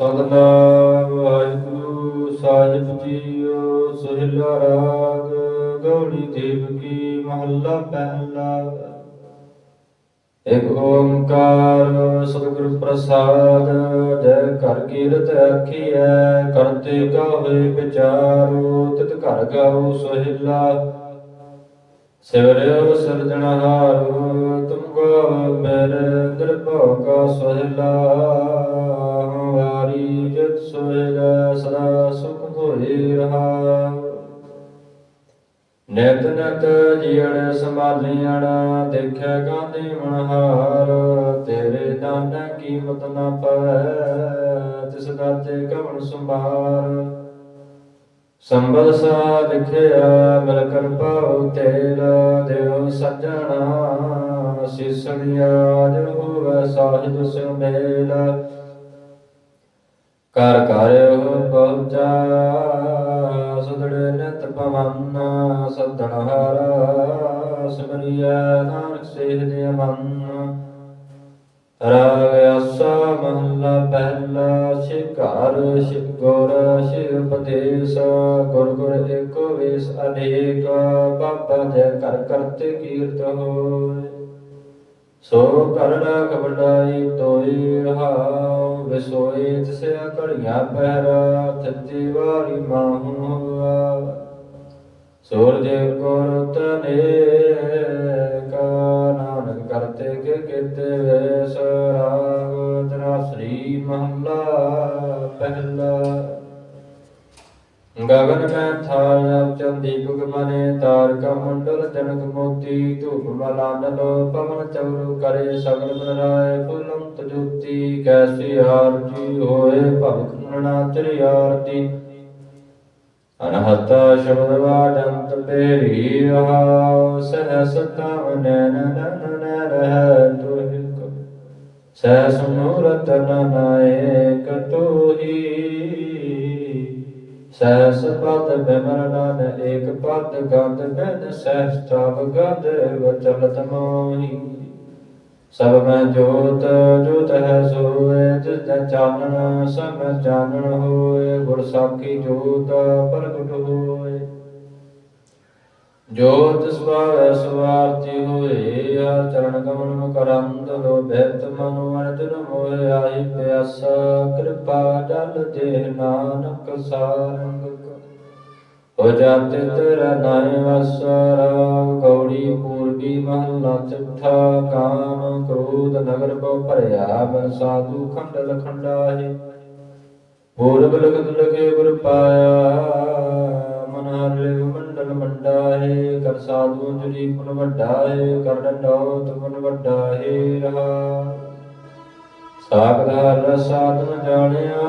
ਸਤਨਾਮ ਵਾਹਿਗੁਰੂ, ਸਾਹਿਬ ਜੀਓ, ਸਹਿਲਾ ਰਾਗ, ਗੌੜੀ ਦੇਵ ਕੀ ਮਹੱਲਾ ਪਹਿਲਾ। ਇਕ ਓੰਕਾਰ ਸਤਿਗੁਰ ਪ੍ਰਸਾਦ, ਜੈ ਘਰ ਕੀਰਤ ਆਖੀਐ, ਕਰਤੇ ਕਹੇ ਵਿਚਾਰੋ, ਤਿਤ ਘਰ ਗਾਉ ਸਹਿਲਾ। ਸਿਵਰਿਓ ਸਿਰਜਣਹਾਰੋ, ਤੁਮ ਕੋ ਮੇਰੇ ਦਿਲ ਭਉ ਕਾ ਸਹਿਲਾ। ਹਮਾਰੀ ਜਿਤ ਸੋਹਿਲਾ ਸਦਾ ਸੁਖ ਹੋਏ ਰਹਾ। ਨਿਤ ਨਿਤ ਜੀਣ ਸੰਭਾਲੀਣ ਦੇਖਿਆ ਗਾਂਧੀ ਮਨਹਾਰ। ਤੇਰੇ ਦਾਨ ਕੀਮਤ ਨਾ ਪਵੈ ਤਿਸ ਦਾਤੇ ਕਵਣ ਸੰਭਾਰ। ਸੰਬਲ ਸਾ ਲਿਖਿਆ ਮਿਲ ਕਰ ਪਾਉ ਤੇਰਾ ਦਿਓ ਸੱਜਣਾ ਸਿਸੜਿਆ ਜਨ ਹੋਵੇ ਸਾਹਿਬ ਸਿਉ ਮੇਲਾ ਕਰ ਕਰ ਪਹੁੰਚਾ ਸਦੜੇ ਨਿਤ ਪਵੰਨਾ, ਸਦਣ ਹਾਰਾ, ਸਿਮਰਿਆ ਨਾਨਕ ਸੇਹ ਦੇ ਮਨ ਰਾਗ ਆਸਾ ਮਹੱਲਾ ਪਹਿਲਾ ਸ਼ਿਕਾਰ ਸ਼ਿਵ ਗੁਰ, ਸ਼ਿਵ ਪਦੇਸ ਗੁਰ ਗੁਰ ਏਕੋ ਵੇਸ ਅਨੇਕ, ਬਾਬਾ ਜੈ ਕਰ ਕਰਤੇ ਕੀਰਤ ਹੋਏ ਸੋ ਕਰਣਾ ਕਬੜਾਈ ਤੋਈ ਰਹਾਉ ਵਿਸੋਈ ਤਿਸੇ ਘੜੀਆਂ ਪਹਿਰਾ, ਥੱਤੀ ਵਾਰੀ ਮਾਹੂ ਹੋਆ। ਸੂਰਜ ਗੁਰ ਤਨੇ ਕਾ ਨਾਨਕ ਕਰਤੇ ਕੇ ਕੀਤੇ ਵੇਸ, ਰਾਗ ਤੇਰਾ ਸ੍ਰੀ ਮਹੱਲਾ ਗਗਨ ਮੈਂ ਥਾਇਆ ਚੰਦੀ ਬੁਗ ਮਨੇ ਤਾਰਕਾ ਮੰਡਲ ਜਨਕ ਮੋਤੀ ਧੂਪ ਮਲਾਨਲ ਪਵਨ ਚਵਰੂ ਕਰੇ ਸਗਲ ਬਨਰਾਏ ਫੁਲੰਤ ਜੋਤੀ ਕੈਸੀ ਆਰਤੀ ਹੋਏ ਭਵ ਖੰਡਣਾ ਤੇਰੀ ਆਰਤੀ ਅਨਹਤ ਸ਼ਬਦ ਵਾਜੰਤ ਪੇਰੀ ਰਹਾਉ ਸਹਸ ਤਵ ਨੈਨ ਨਨ ਨਰਹ ਤੁਹਿਕ ਸਹਸ ਮੂਰਤ ਨਨਾਇਕ ਸਹਸ ਪਦ ਬਿਮਰ ਏਕ ਪਦ ਗੰਧ ਬਿਨ ਸਹਸ ਤਵ ਗੰਧ ਵਚਲਤ ਮੋਹੀ। ਸਭ ਮੈਂ ਜੋਤ ਜੋਤ ਹੈ ਸੋਏ, ਜਿਸ ਦਾ ਚਾਨਣ ਸਭ ਚਾਨਣ ਹੋਏ। ਗੁਰ ਸਾਖੀ ਜੋਤ ਪ੍ਰਗਟ ਹੋਏ। ਜੋਤ ਸਵਾਵੈ ਸਵਾਰਤੀ ਹੋਏ ਆ ਚਰਨ ਕਮਲ ਕਰੰਦ ਲੋ ਬੇਤ ਮਨੁ ਅਰਜਨ ਆਈ ਪਿਆਸਾ ਕਿਰਪਾ ਜਲ ਦੇ ਨਾਨਕ ਸਾਰੰਗ ਹੋ ਜਾਤੇ ਤੇਰਾ ਨਾਮ ਵਸਰਾ ਗੌੜੀ ਪੂਰਬੀ ਮਹਲਾ ਚਿੱਠਾ, ਕਾਮ ਕ੍ਰੋਧ ਨਗਰ ਕੋ ਭਰਿਆ ਬਨ ਸਾਧੂ ਖੰਡਲ ਖੰਡਾਹੇ। ਪੂਰਬ ਲਖਤ ਲਖੇ ਗੁਰ ਪਾਇਆ, ਮਨ ਹਰ ਲਿਵ ਮੰਡਲ ਮੰਡਾਹੇ ਕਰ ਸਾਧੂ ਜੁਰੀ ਪੁਨ ਵੱਡਾਹੇ ਕਰ ਡੰਡੋ ਤੁਮਨ ਵੱਡਾਹੇ ਰਹਾ। ਸਾਗਧਾਰ ਸਾਧਨ ਜਾਣਿਆ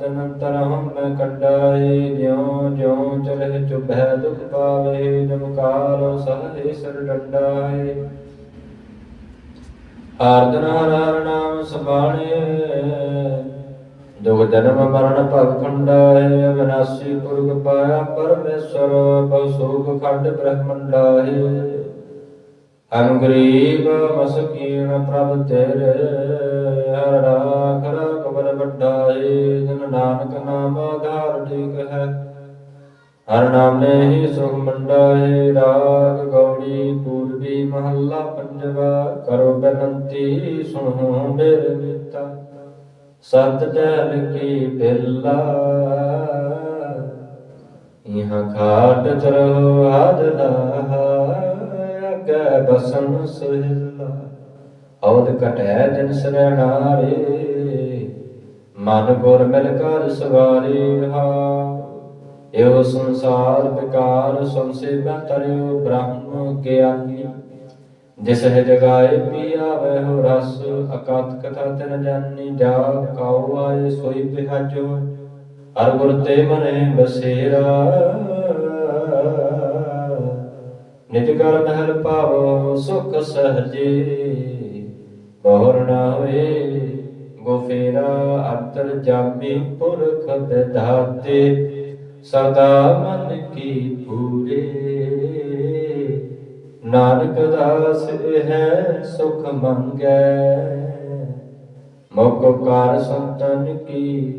ਤਨੰਤਰ ਹਮ ਮੈਂ ਕੱਢਾਏ ਜਿਉ ਜਿਉ ਚਲੇ ਚੁਭੈ ਦੁਖ ਪਾਵੇ ਜਮਕਾਰ ਸਹੇ ਸਿਰ ਡੰਡਾਏ ਆਰਦਨ ਹਰ ਨਾਮ ਸੰਭਾਣੇ ਦੁਖ ਜਨਮ ਮਰਨ ਭਵ ਖੰਡਾਏ ਵਿਨਾਸੀ ਪੁਰਖ ਪਾਇਆ ਪਰਮੇਸ਼ਰ ਬਹੁ ਸੋਖ ਖੰਡ ਬ੍ਰਹਮੰਡਾਏ ਹਮ ਗਰੀਬ ਮਸਕੀਨ ਪ੍ਰਭ ਤੇਰੇ ਹਰ ਰਾਖ ਰਾਖ ਵੱਡਾਏ ਜਨ ਨਾਨਕ ਨਾਮ ਆਧਾਰ ਠੀਕ ਹੈ ਹਰ ਨਾਮ ਹੀ ਸੁਖ ਮੰਡਾਏ ਰਾਗ ਗੌੜੀ ਪੂਰਬੀ ਮਹੱਲਾ ਪੰਜਵਾ ਕਰੋ ਬੇਨੰਤੀ ਸੁਣੋ ਮੇਰੇ ਮੀਤਾ ਸਤ ਜਲ ਕੀ ਬਿਰਲਾ ਇਹਾਂ ਖਾਟ ਚਰੋ ਆਦਲਾ ਅਗੇ ਬਸਨ ਸੁਹਿਲਾ। ਔਦ ਕਟੈ ਜਿਨ ਸਰਣਾਰੇ ਮਨ ਗੁਰ ਮਿਲ ਕਰ ਸਵਾਰੀ ਰਹਾ। ਇਹੋ ਸੰਸਾਰ ਵਿਕਾਰ ਸੰਸੇ ਤਰਿਓ ਬ੍ਰਹਮ ਗਿਆਨੀ ਜਿਸ ਜਗਾਏ ਪੀਆ ਵੈ ਰਸ, ਅਕਤ ਕਥਾ ਤਨ ਜਾਨੀ ਜਾ ਕਾਉ ਆਏ ਸੋਈ ਬਿਹਾਜੋ, ਹਰ ਗੁਰ ਤੇ ਮਨੇ ਬਸੇਰਾ। ਨਿਜ ਕਰ ਮਹਿਲ ਪਾਵੋ, ਸੁਖ ਸਹਜੇ ਬਹੁਰ ਨਾ ਹੋਏ ਗੋਫੇਰਾ ਅੰਤਰ ਜਾਮੀ ਪੁਰਖ ਵਿਧਾਤੇ ਸਦਾ ਮਨ ਕੀ ਪੂਰੇ। ਨਾਨਕ ਦਾਸ ਹੈ ਸੁਖ ਮੰਗੈ। ਮੁਖ ਕਾਰ ਸੰਤਨ ਕੀ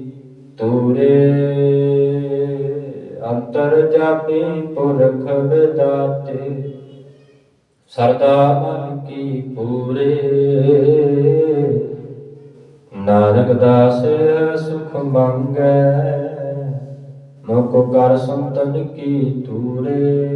ਤੂਰੇ ਅੰਤਰ ਜਾਪੀ ਪੁਰਖ ਵਿਦਾਤੇ। ਸਰਦਾ ਮਨ ਕੀ ਪੂਰੇ। ਨਾਨਕ ਦਾਸ ਸੁਖ ਮੰਗੈ। ਮੁਖ ਕਰ ਸੰਤਨ ਕੀ ਤੂਰੇ